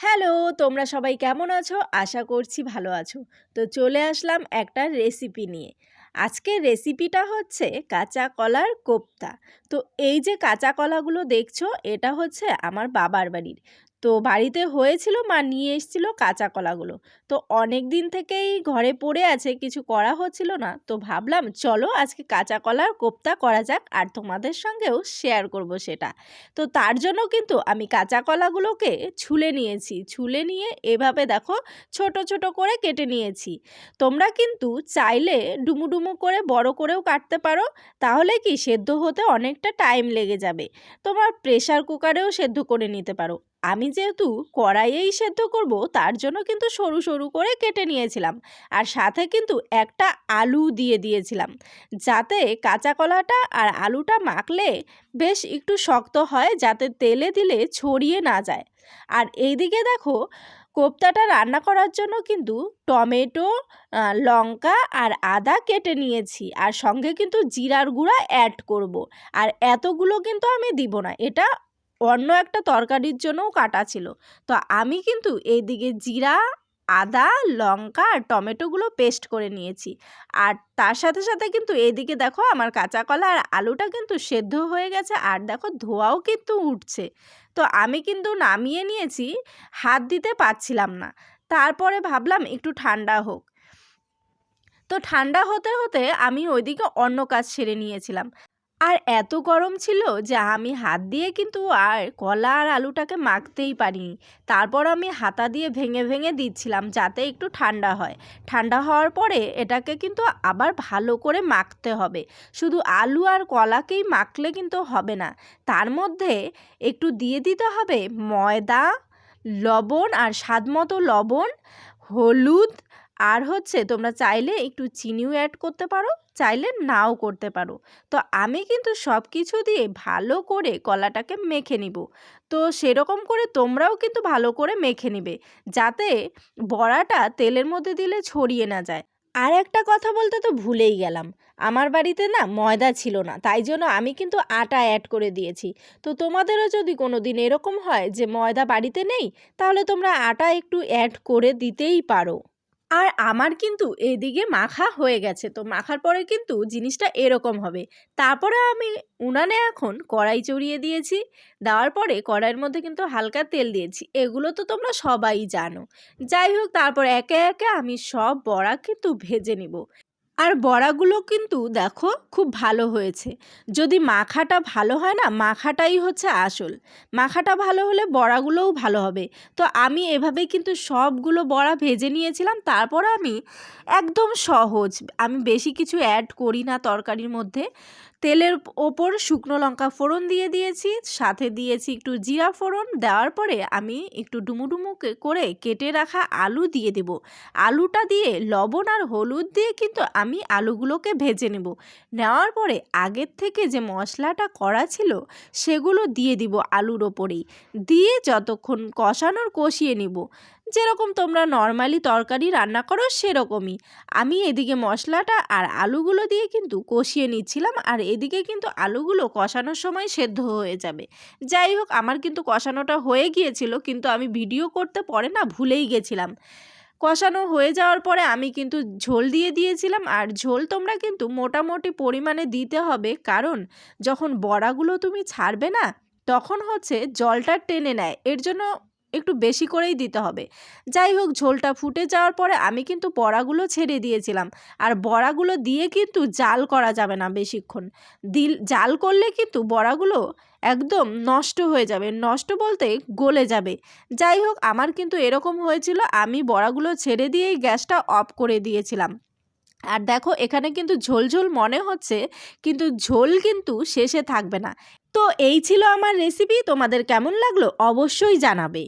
Hello, তোমরা সবাই কেমন আছো? আশা করছি ভালো আছো। তো চলে আসলাম একটা রেসিপি নিয়ে। আজকে রেসিপিটা হচ্ছে কাঁচা কলার কোপ্তা। তো এই যে কাঁচা কলাগুলো দেখছ, এটা হচ্ছে আমার বাবার বাড়ির। তো বাড়িতে হয়েছিল মা নিয়ে এসেছিল কাঁচা কলাগুলো। তো অনেক দিন থেকেই ঘরে পড়ে আছে, কিছু করা হচ্ছিল না। তো ভাবলাম, চলো আজকে কাঁচা কলার কোপ্তা করা যাক আর তোমাদের সঙ্গেও শেয়ার করব সেটা। তো তার জন্য কিন্তু আমি কাঁচা কলাগুলোকে ছুলে নিয়েছি। ছুলে নিয়ে এভাবে দেখো, ছোট ছোট করে কেটে নিয়েছি। তোমরা কিন্তু চাইলে ডুমু ডুমু করে, বড় করেও কাটতে পারো। তাহলে কি সেদ্ধ হতে অনেকটা টাইম লেগে যাবে। তোমার প্রেশার কুকারেও সেদ্ধ করে নিতে পারো। আমি যেহেতু কড়াইয়েই সেদ্ধ করব, তার জন্য কিন্তু সরু সরু করে কেটে নিয়েছিলাম। আর সাথে কিন্তু একটা আলু দিয়ে দিয়েছিলাম। যাতে কাঁচা কলাটা আর আলুটা মাখলে বেশ একটু শক্ত হয়, যাতে তেলে দিলে ছড়িয়ে না যায়। আর এইদিকে দেখো কোপ্তাটা রান্না করার জন্য কিন্তু টমেটো লঙ্কা আর আদা কেটে নিয়েছি। আর সঙ্গে কিন্তু জিরার গুঁড়া অ্যাড করব। আর এতগুলো কিন্তু আমি দিব না। এটা অন্য একটা তরকারির জন্যও কাটা ছিল। তো আমি কিন্তু এইদিকে জিরা, আদা, লঙ্কা আর টমেটোগুলো পেস্ট করে নিয়েছি। আর তার সাথে সাথে কিন্তু এইদিকে দেখো আমার কাঁচা কলা আর আলুটা কিন্তু সেদ্ধ হয়ে গেছে আর দেখো ধোয়াও কিন্তু উঠছে। তো আমি কিন্তু নামিয়ে নিয়েছি, হাত দিতে পারছিলাম না। তারপরে ভাবলাম একটু ঠান্ডা হোক। তো ঠান্ডা হতে হতে আমি ওইদিকে অন্য কাজ সেরে নিয়েছিলাম। আর এত গরম ছিল যে আমি হাত দিয়ে কিন্তু আর কলা আর আলুটাকে মাখতেই পারিনি। তারপর আমি হাতা দিয়ে ভেঙে ভেঙে দিচ্ছিলাম যাতে একটু ঠান্ডা হয়। ঠান্ডা হওয়ার পরে এটাকে কিন্তু আবার ভালো করে মাখতে হবে। শুধু আলু আর কলাকেই মাখলে কিন্তু হবে না। তার মধ্যে একটু দিয়ে দিতে হবে ময়দা, লবণ আর স্বাদ মতো লবণ, হলুদ, আর হচ্ছে তোমরা চাইলে একটু চিনিও অ্যাড করতে পারো। চাইলে নাও করতে পারো। তো আমি কিন্তু সব কিছু দিয়ে ভালো করে কলাটাকে মেখে নিব। তো সেরকম করে তোমরাও কিন্তু ভালো করে মেখে নিবে, যাতে বড়াটা তেলের মধ্যে দিলে ছড়িয়ে না যায়। আর একটা কথা বলতে তো ভুলেই গেলাম, আমার বাড়িতে না ময়দা ছিল না, তাই জন্য আমি কিন্তু আটা অ্যাড করে দিয়েছি। তো তোমাদেরও যদি কোনো দিন এরকম হয় যে ময়দা বাড়িতে নেই, তাহলে তোমরা আটা একটু অ্যাড করে দিতেই পারো। আর আমার কিন্তু এদিকে মাখা হয়ে গেছে। তো মাখার পরে কিন্তু জিনিসটা এরকম হবে। তারপরে আমি উনানে এখন কড়াই চড়িয়ে দিয়েছি। দেওয়ার পরে কড়াইয়ের মধ্যে কিন্তু হালকা তেল দিয়েছি। এগুলো তো তোমরা সবাই জানো। যাই হোক, তারপর একে একে আমি সব বড়া কিন্তু ভেজে নিব। আর বড়াগুলো কিন্তু দেখো খুব ভালো হয়েছে। যদি মাখাটা ভালো হয় না, মাখাটাই হচ্ছে আসল। মাখাটা ভালো হলে বড়াগুলোও ভালো হবে। তো আমি এভাবে কিন্তু সবগুলো বড়া ভেজে নিয়েছিলাম, তারপর আমি একদম সহজ, আমি বেশি কিছু অ্যাড করি না তরকারির মধ্যে। তেলের ওপর শুকনো লঙ্কা ফোড়ন দিয়ে দিয়েছি, সাথে দিয়েছি একটু জিরা ফোড়ন, দেওয়ার পরে আমি একটু ডুমুডুমু করে কেটে রাখা আলু দিয়ে দেব। আলুটা দিয়ে লবণ আর হলুদ দিয়ে কিন্তু আমি আলুগুলোকে ভেজে নেব। নেওয়ার পরে আগের থেকে যে মশলাটা করা ছিল, সেগুলো দিয়ে দিব আলুর ওপরেই। দিয়ে যতক্ষণ কষানোর কষিয়ে নিব। যেরকম তোমরা নর্মালি তরকারি রান্না করো, সেরকমই। আমি এদিকে মশলাটা আর আলুগুলো দিয়ে কিন্তু কষিয়ে নিচ্ছিলাম, আর এদিকে কিন্তু আলুগুলো কষানোর সময় সেদ্ধ হয়ে যাবে। যাই হোক, আমার কিন্তু কষানোটা হয়ে গিয়েছিল, কিন্তু আমি ভিডিও করতে পরে না ভুলেই গেছিলাম। কষানো হয়ে যাওয়ার পরে আমি কিন্তু ঝোল দিয়ে দিয়েছিলাম, আর ঝোল তোমরা কিন্তু মোটামুটি পরিমাণে দিতে হবে, কারণ যখন বড়াগুলো তুমি ছাড়বে না, তখন হচ্ছে জলটা টেনে নেয়। এর জন্য একটু বেশি করেই দিতে হবে। যাই হোক, ঝোলটা ফুটে যাওয়ার পরে আমি কিন্তু বড়াগুলো ছেড়ে দিয়েছিলাম। আর বড়াগুলো দিয়ে কিন্তু জাল করা যাবে না বেশিক্ষণ। দিল, জাল করলে কিন্তু বড়াগুলো একদম নষ্ট হয়ে যাবে। নষ্ট বলতে গলে যাবে। যাই হোক, আমার কিন্তু এরকম হয়েছিল। আমি বড়াগুলো ছেড়ে দিয়েই গ্যাসটা অফ করে দিয়েছিলাম। আর দেখো, এখানে কিন্তু ঝোল ঝোল মনে হচ্ছে, কিন্তু ঝোল কিন্তু শেষে থাকবে না। তো এই ছিল আমার রেসিপি তোমাদের কেমন লাগল অবশ্যই জানাবে।